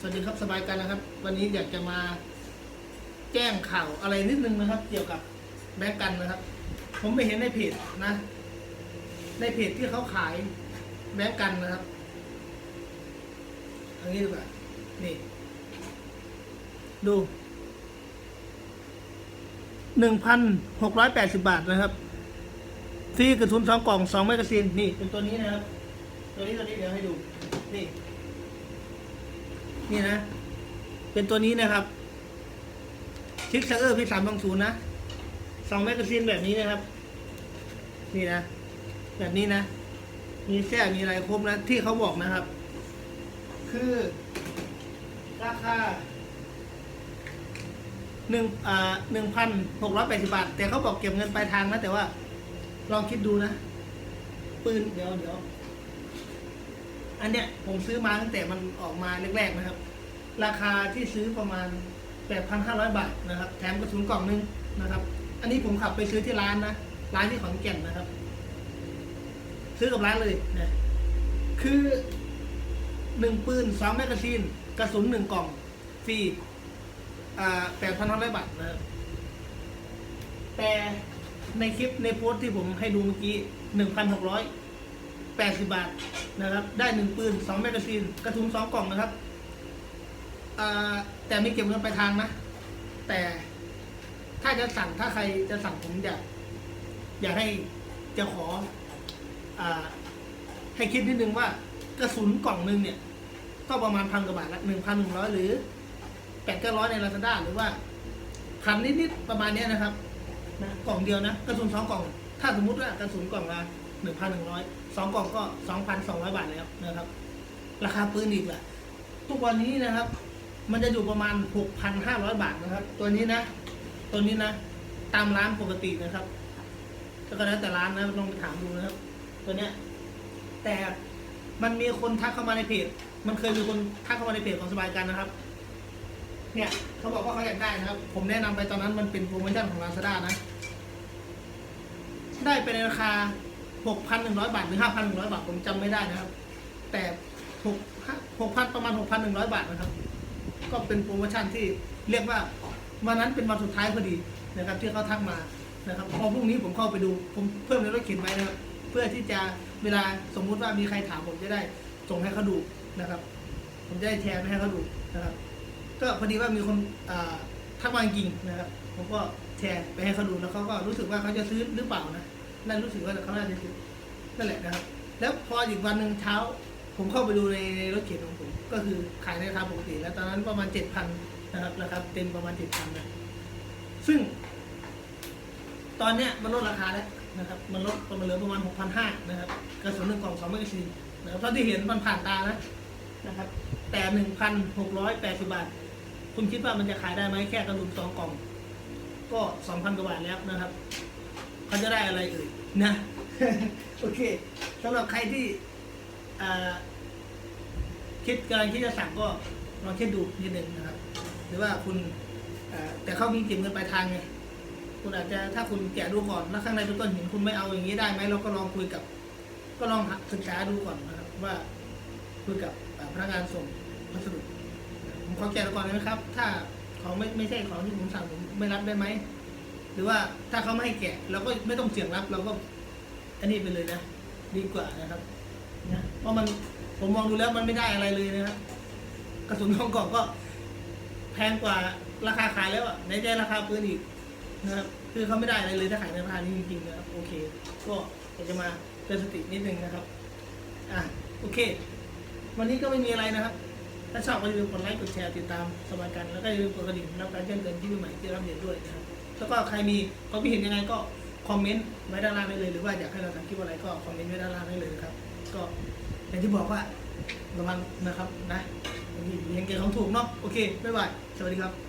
สวัสดีครับสบายกันนะครับ วันนี้อยากจะมาแจ้งข่าวอะไรนิดนึงนะครับ เกี่ยวกับแบงก์กันนะครับ ผมไปเห็นในเพจนะ ในเพจที่เขาขายแบงก์กันนะครับอันนี้ดีกว่านี่ ดูหนึ่งพันหกร้อยแปดสิบบาทนะครับฟรีกระทุนสองกล่องสองแมกกาซีนนี่เป็นตัวนี้นะครับ ตัวนี้ตัวนี้เดี๋ยวให้ดู นี่ นี่นะ เป็นตัวนี้นะครับชิคเซอร์พีสามสองศูนย์นะสองแมกกาซีนแบบนี้นะครับ นี่นะ แบบนี้นะ มีแท้มีอะไรครบนะ ที่เขาบอกนะครับ คือ ราคาหนึ่งอ่าหนึ่งพันหกร้อยแปดสิบาท แต่เขาบอกเก็บเงินปลายทางนะ แต่ว่า ลองคิดดูนะ ปืนเดี๋ยวเดี๋ยว อันเนี้ยผมซื้อมาตั้งแต่มันออกมาแรกๆนะครับ ราคาที่ซื้อประมาณ 8,500 บาทนะครับแถมกระสุนกล่องนึงนะครับ อันนี้ผมขับไปซื้อที่ร้านนะร้านที่ขอนแก่นนะครับ ซื้อกับร้านเลยนะคือหนึ่งปืนสองแมกกาซีนกระสุนหนึ่งกล่องฟรีอ่า8,500บาทนะครับแต่ในคลิปในโพสต์ที่ผมให้ดูเมื่อกี้1,600 80 บาทนะครับ ได้หนึ่งปืนสองแมกกาซีน กระสุนสองกล่องนะครับแต่ไม่เก็บเงินไปลายทางนะ แต่ถ้าจะสั่งถ้าใครจะสั่งผมอยากอยากให้จะขออให้คิดนิดนึงว่ากระสุนกล่องหนึงเนี่ย ก็ประมาณพันกว่าบาทละหนึ่งพันหนึ่งร้อยหรือแปดเก้าร้อยในลาซาด้าหรือว่าพันนิดๆประมาณนี้นะครับนะกล่องเดียวนะกระสุนสองกล่อง ถ้าสมมุติว่ากระสุนกล่องละ หนึ่งพันหนึ่งร้อยสองกล่องก็สองพันสองร้อยบาทแล้วนะครับ ราคาปืนอีกแหละทุกวันนี้นะครับ มันจะอยู่ประมาณหกพันห้าร้อยบาทนะครับ ตัวนี้นะ ตัวนี้นะ ตามร้านปกตินะครับก็แล้วแต่ร้านนะลองไปถามดูนะครับ ตัวเนี้ย แต่มันมีคนทักเข้ามาในเพจ มันเคยมีคนทักเข้ามาในเพจของสบายกันนะครับ เนี่ยเขาบอกว่าเขาอยากได้นะครับ ผมแนะนำไปตอนนั้นมันเป็นโปรโมชั่นของ Lazada นะ ได้ไปในราคา 6,100 บาทหรือ 5,100 บาทผมจำไม่ได้นะครับ แต่6 6,000ประมาณ 6,100 บาทนะครับ ก็เป็นโปรโมชั่นที่เรียกว่าวันนั้นเป็นวันสุดท้ายพอดีนะครับที่เขาทักมานะครับพอพรุ่งนี้ผมเข้าไปดูผมเพิ่มในรถเข็นไว้นะครับ เพื่อที่จะเวลาสมมุติว่ามีใครถามผมจะได้ส่งให้เขาดูนะครับ ผมจะได้แชร์ไปให้เขาดูนะครับ ก็พอดีว่ามีคนทักมาจริงนะครับ ผมก็แชร์ไปให้เขาดูแล้วเขาก็รู้สึกว่าเขาจะซื้อหรือเปล่านะ นั่นรู้สึกว่าเขาน่าจะซื้อนั่นแหละนะครับ แล้วพออีกวันหนึ่งเช้า ผมเข้าไปดูในรถเข็นของผม ก็คือขายในราคาปกติ แล้วตอนนั้นประมาณเจ็ดพันนะครับราคาเต็มประมาณเจ็ดพันนะซึ่ง ตอนเนี้ยมันลดราคาแล้วนะครับ มันลดมันเหลือประมาณหกพันห้านะครับกระสุนหนึ่งกล่องสองแมกกาซีนนะครับเท่าที่เห็นมันผ่านตานะนะครับ แต่หนึ่งพันหกร้อยแปดสิบบาท คุณคิดว่ามันจะขายได้ไหมแค่กระดุมสองกล่อง ก็สองพันกว่าบาทแล้วนะครับ เขาจะได้อะไรเอ่ยนะ โอเคสำหรับใครที่คิดกำลังคิดจะสั่งก็ลองคิดดูนิดนึงนะครับ หรือว่าคุณแต่เขามีเก็บเงินปลายทางไงคุณอาจจะถ้าคุณแกะดูก่อนแล้วข้างในเป็นก้นหินคุณไม่เอาอย่างนี้ได้ไหมเราก็ลองคุยกับ ก็ลองศึกษาดูก่อนนะครับ ว่าคุยกับพนักงานส่งพัสดุผมขอแกะก่อนได้ไหมครับ ถ้าของไม่ไม่ใช่ของที่ผมสั่งผมไม่รับได้ไหม รือว่าถ้าเขาไม่ให้แกะเราก็ไม่ต้องเสี่ยงรับเราก็อันนี้ไปเลยนะ ดีกว่านะครับนะเพราะมันผมมองดูแล้วมันไม่ได้อะไรเลยนะครับกระสุนทองกล่องก็แพงกว่าราคาขายแล้วอะในใจราคาปืนอีกนะครับคือเขาไม่ได้อะไรเลยถ้าขายในราคานี้จริงๆนะครับโอเค ก็อยากจะมาเตือนสตินิดนึงนะครับอะโอเค วันนี้ก็ไม่มีอะไรนะครับ ถ้าชอบก็อย่าลืมกดไลค์กดแชร์ติดตามสมัครกันแล้วก็อย่าลืมกดกระดิ่งรับการแจ้งเตือนที่ใหม่ที่รับเรียด้วยนะครับ แล้วก็ใครมีความคิดเห็นยังไงก็คอมเมนต์ไว้ด้านล่างได้เลย หรือว่าอยากให้เราทำคลิปอะไรก็คอมเมนต์ไว้ด้านล่างได้เลยครับ ก็อย่างที่บอกว่าระวังนะครับนะบางทีเรียนเกมของถูกเนาะโอเคบ๊ายบายสวัสดีครับ